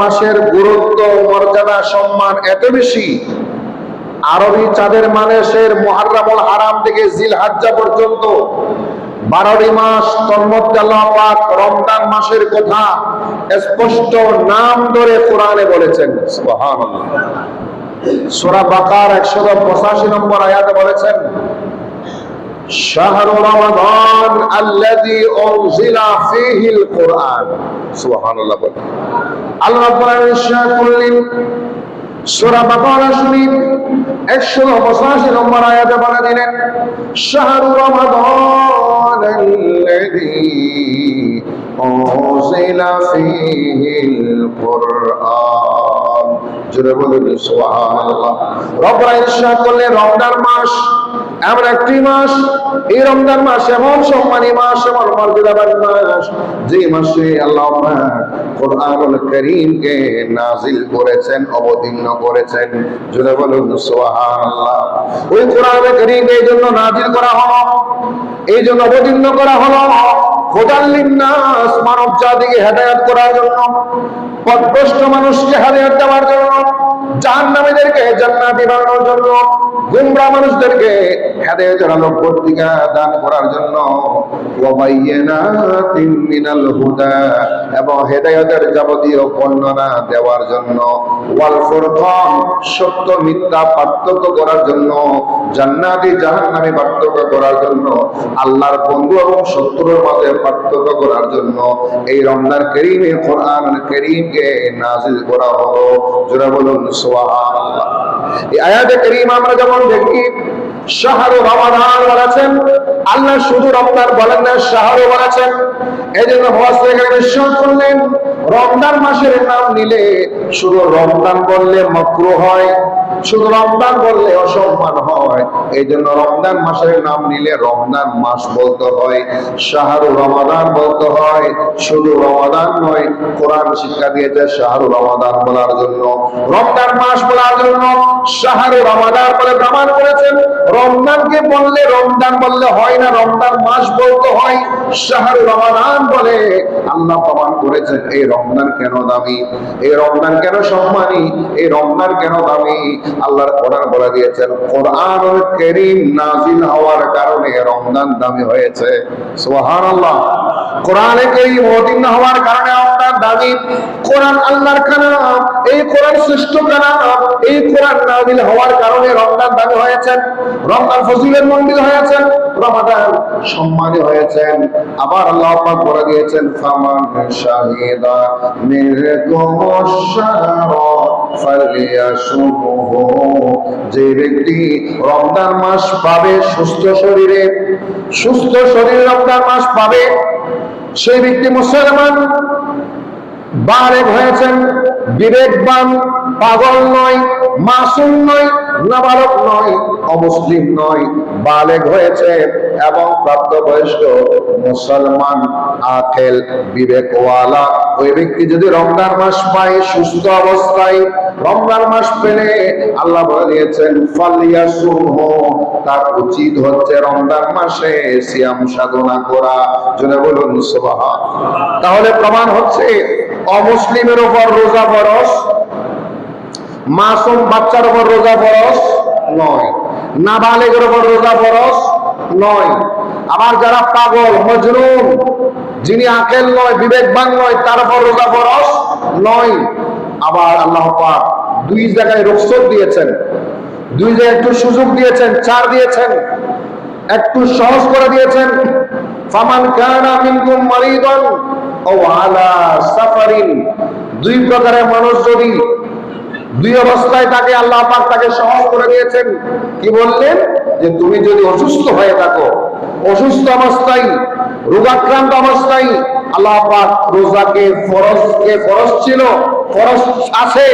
মাসের গুরুত্ব, মর্যাদা, সম্মান এত বেশি, আরবি চাঁদের মানেশের মহারামুল হারাম থেকে জিল হাজ্জা পর্যন্ত বারোটি মাস তন্মধ্যে আল্লাহ পাক মাসের কথা স্পষ্ট নাম ধরে কোরআনে বলেছেন। সুবহানাল্লাহ। সূরা বাকার 185 নম্বর আয়াতে বলেছেন শাহরু রমাদান আল্লাযী উনজিলা ফীহিল কুরআন। সুবহানাল্লাহ বলেন। আল্লাহ রাব্বুল আলামিন ইরশাদ করলেন, সূরা বাকারা শুনি 185 নম্বর আয়াতে বলে দিলেন শাহরু রমাদান উনজিলা ফীহিল কুরআন। জোরে বলুন, সুবহানাল্লাহ। রব্বুল ইরশাদ করলেন, রমজান মাস এমন একটি মাস, এই রমজান মাস এমন সম্মানী মাস, এমন মর্যাদাবান মাস, যে মাসে আল্লাহ কোরআনুল করিমকে নাজিল করেছেন, অবতীর্ণ করেছেন। জুড়ে বলুন, সুবহানাল্লাহ। ওই কোরআনুল করিমকে এই জন্য নাজিল করা হলো, এই জন্য অবতীর্ণ করা হলো। হোদাল্লিন মানব জাতিকে হেদায়াত করার জন্য, পথভ্রষ্ট মানুষকে হেদায়েত দেওয়ার জন্য, জাহান্নামীদেরকে জান্নাতি বানানোর জন্য, গুমরা মানুষদেরকে হেদায়েতের আলো পত্রিকা দান করার জন্য, ওয়াবাইয়িনাতিন মিনাল হুদা। এবং হেদায়েতের যাবতীয় বর্ণনা দেওয়ার জন্য সত্য মিথ্যা পার্থক্য করার জন্য, জান্নাতি জাহান্নামী পার্থক্য করার জন্য, আল্লাহর বন্ধু এবং শত্রুর মাঝে পার্থক্য করার জন্য এই রমজান করিমে, কোরআন করিমকে নাজিল করা হলো। জোরা বলুন, সুবহানাল্লাহ। এই আয়াতে করিম আমরা যখন দেখি শাহরু রমাদান বলেছেন। আল্লাহ শুধু রমদান বলেন না শাহরু বলেছেন। এই জন্য বিশ্বাস করলেন রমদান মাসের নাম নিলে শুধু রমদান বললে মক্র হয়। শুধু রমজান বললে অসম্মান হয়। এই জন্য রমজান মাসের নাম নিলে রমজান মাস বলতে হয় শাহরু রমাদান বলতে হয়। শুধু রমাদান নয়, কোরআন শিক্ষা দিয়েছে শাহরু রমাদান বলার জন্য। রমজান মাস বলার জন্য শাহরু রমাদান বলে প্রমাণ করেছেন। রমজানকে বললে রমজান বললে হয় না, রমজান মাস বলতে হয় শাহরু রমাদান বলে। আল্লাহ প্রমাণ করেছেন, এই রমজান কেন দামি? এই রমজান কেন সম্মানী? এই রমজান কেন দামি? আল্লাহর কোরআন বলে দিয়েছেন, কোরআনুল করিম নাজিল হওয়ার কারণে রমজান দামি হয়েছে। সুবহানাল্লাহ। কোরআনে করিম অবতীর্ণ হওয়ার কারণে রমজান দামি। কোরআন আল্লাহর কালাম, এই কোরআন শ্রেষ্ঠ কালাম, এই কোরআন হওয়ার কারণে রমজান হয়েছেন, রমজান ফজিলের মন্দির হয়েছেন, রমাদান সম্মানী হয়েছেন। আবার আল্লাহ পাক বলে দিয়েছেন, ফামান শাহিদা মিনকুম যে ব্যক্তি রমজান মাস পাবে সুস্থ শরীরে, সুস্থ শরীর রমজান মাস পাবে, সেই ব্যক্তি মুসলমান বারেক হয়েছেন, বিবেকবান, পাগল নয়, মাসুম নয় নাবালক নয়, অমুসলিম নয়, বালেগ হয়েছে এবং প্রাপ্তবয়স্ক মুসলমান, আখেল, বিবেকওয়ালা। ওই ব্যক্তি যদি রমজান মাস পায়, সুস্থ অবস্থায় রমজান মাস পেলে আল্লাহ বলে দিয়েছেন, ফালিয়াসুমহু তার উচিত হচ্ছে রমজান মাসে সিয়াম সাধনা করা। জনে বলুন সুবহান তাহলে প্রমাণ হচ্ছে, অমুসলিমের উপর রোজা ফরজ মাসুম বাচ্চার উপর রোজা ফরজ নয়। নাবালেগের উপর রোজা ফরজ নয়। আবার যারা পাগল মজনুন যিনি আকেল নয়, বিবেকবান নয়, তার উপর রোজা ফরজ নয়। আবার আল্লাহ পাক দুই জায়গায় রুখসত দিয়েছেন। দুই জায়গায় একটু সুযোগ দিয়েছেন চার দিয়েছেন, একটু সহজ করে দিয়েছেন। ফামান কানা মিনকুম মারিদান ও আলা সাফারিন। দুই প্রকারের মানুষ যদি দুই অবস্থায় তাকে আল্লাহ পাক তাকে সহজ করে দিয়েছেন। কি বললেন? যে তুমি যদি অসুস্থ হয়ে থাকো, অসুস্থ অবস্থায়, রোগাক্রান্ত অবস্থায়, আল্লাহ পাক রোজাকে ফরজকে ফরজ ছিল, ফরজ আছে,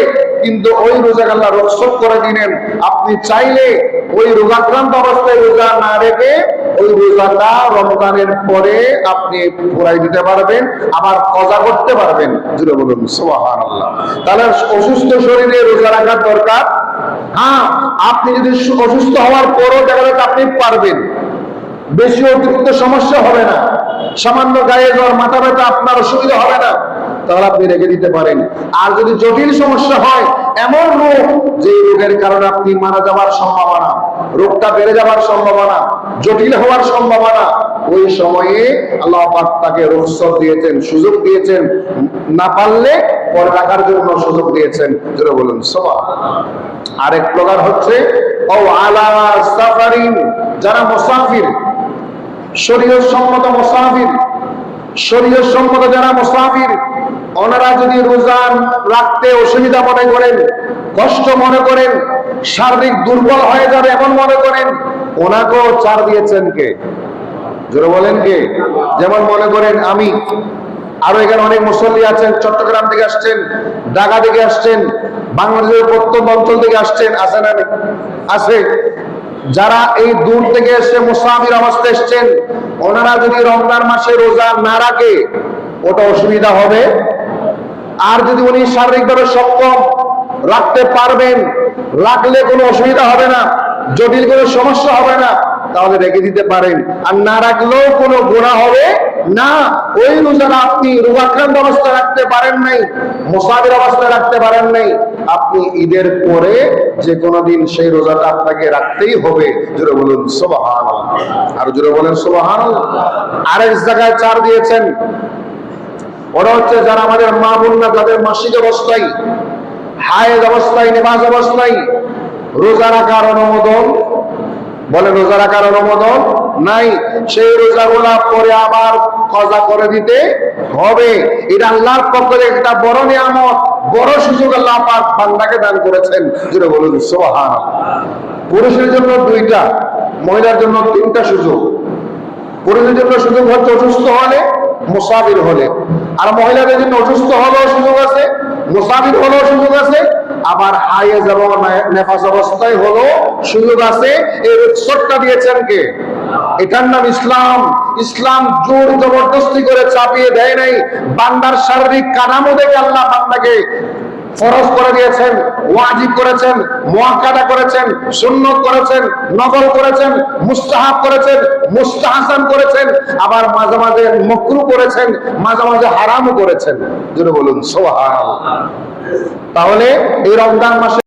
কিন্তু ওই রোজাকে আল্লাহ রক্ষক করে দিলেন। আপনি চাইলে ওই রোগাক্রান্ত অবস্থায় রোজা না রেখে ওই রোজাটা রমজানের পরে আপনি পুরাই দিতে পারবেন, আবার কজা করতে পারবেন। জুড়ে বলুন সোহান আল্লাহ তাহলে অসুস্থ শরীরে রোজা রাখার দরকার? হ্যাঁ আপনি যদি অসুস্থ হওয়ার পরও দেখা যাচ্ছে আপনি পারবেন। বেশি অতিরিক্ত সমস্যা হবে না। সামান্য গায়ে জ্বর, মাথা ব্যথা, আপনার অসুবিধা হবে না। তাহলে আপনি রেখে দিতে পারেন। আর যদি জটিল সমস্যা হয় এমন রোগ যে রোগের কারণে আপনি মারা যাওয়ার সম্ভাবনা, রোগটা বেড়ে যাওয়ার সম্ভাবনা, জটিল হওয়ার সম্ভাবনা, ওই সময়ে আল্লাহ তাকে রুখসত দিয়েছেন, সুযোগ দিয়েছেন, না পারলে পরে রাখার জন্য সুযোগ দিয়েছেন। যেটা বলুন সবা আরেক প্রকার হচ্ছে, ও আলা সাফারিন, যারা মুসাফির শরীর সম্মত মুসাফির শরীর সম্মত যারা মুসাফির, ওনারা যদি রোজা রাখতে অসুবিধা মনে করেন, কষ্ট মনে করেন, শারীরিক দুর্বল হয়ে যাবে এমন মনে করেন, ওনাকেও চার দিয়েছেন কে? জোরে বলেন কে? যেমন মনে করেন আমি, আরও এখানে অনেক মুসল্লি আছেন, চট্টগ্রাম থেকে আসছেন, ঢাকা থেকে আসছেন, বাংলাদেশের প্রত্যন্ত অঞ্চল থেকে আসছেন, আছে না আছে। যারা এই দূর থেকে এসে মুসাফির অবস্থা এসছেন, ওনারা যদি রমজান মাসে রোজা না রাখে, ওটা অসুবিধা হবে। আর যদি উনি শারীরিকভাবে সক্ষম, রাখতে পারবেন, রাখলে কোনো অসুবিধা হবে না, জটিল কোনো সমস্যা হবে না, তাহলে রেখে দিতে পারেন। আর না রাখলেও কোনো গোড়া হবে না, ওই রোজারা আপনি রোগাক্রান্ত অবস্থায় রাখতে পারেন নাই মোসাফির অবস্থায় রাখতে পারেন নাই, আপনি ঈদের পরে যে কোনো দিন সেই রোজাটা আপনাকে রাখতেই হবে। জোরে বলুন সোবাহান আর জোরে বলেন সোবাহান আরেক জায়গায় চার দিয়েছেন। ওরা হচ্ছে যারা আমাদের মা বোনরা যাদের মাসিক অবস্থায় হায়েজ অবস্থায় নেমাজ অবস্থায় রোজা রাখার অনুমোদন, বলে রোজা রাখার অনুমোদন নাই। সেই রোজাগুলা পরে আবার কজা করে দিতে হবে। এটা আল্লাহর পক্ষ থেকে একটা বড় নিয়ামত, বড় সুযোগ আল্লাহ পাক বান্দাকে দান করেছেন। যেটা বলুন সোহান পুরুষের জন্য দুইটা, মহিলার জন্য তিনটা সুযোগ। পুরুষের জন্য সুযোগ হচ্ছে অসুস্থ হলে মুসাফির হলে। আর মহিলাদের জন্য অসুস্থ হলেও সুযোগ আছে, মুসাফির হলেও সুযোগ আছে, আবার হাইয়েজ এবং নেফাস অবস্থায় হলো সুযোগ আছে। এই উৎসবটা দিয়েছেন কে? এটার নাম ইসলাম। ইসলাম জোর জবরদস্তি করে চাপিয়ে দেয় নাই। বান্দার শারীরিক কাঠামো দেখে আল্লাহ বান্দাকে ফরজ করে দিয়েছেন, ওয়াজিব করেছেন মুআক্কাদা করেছেন, সুন্নত করেছেন নফল করেছেন, মুস্তাহাব করেছেন, মুস্তাহাসান করেছেন, আবার মাঝে মাঝে মকরু করেছেন, মাঝে মাঝে হারামও করেছেন। যেটা বলুন, সুবহানাল্লাহ। তাহলে এই রমজান মাসে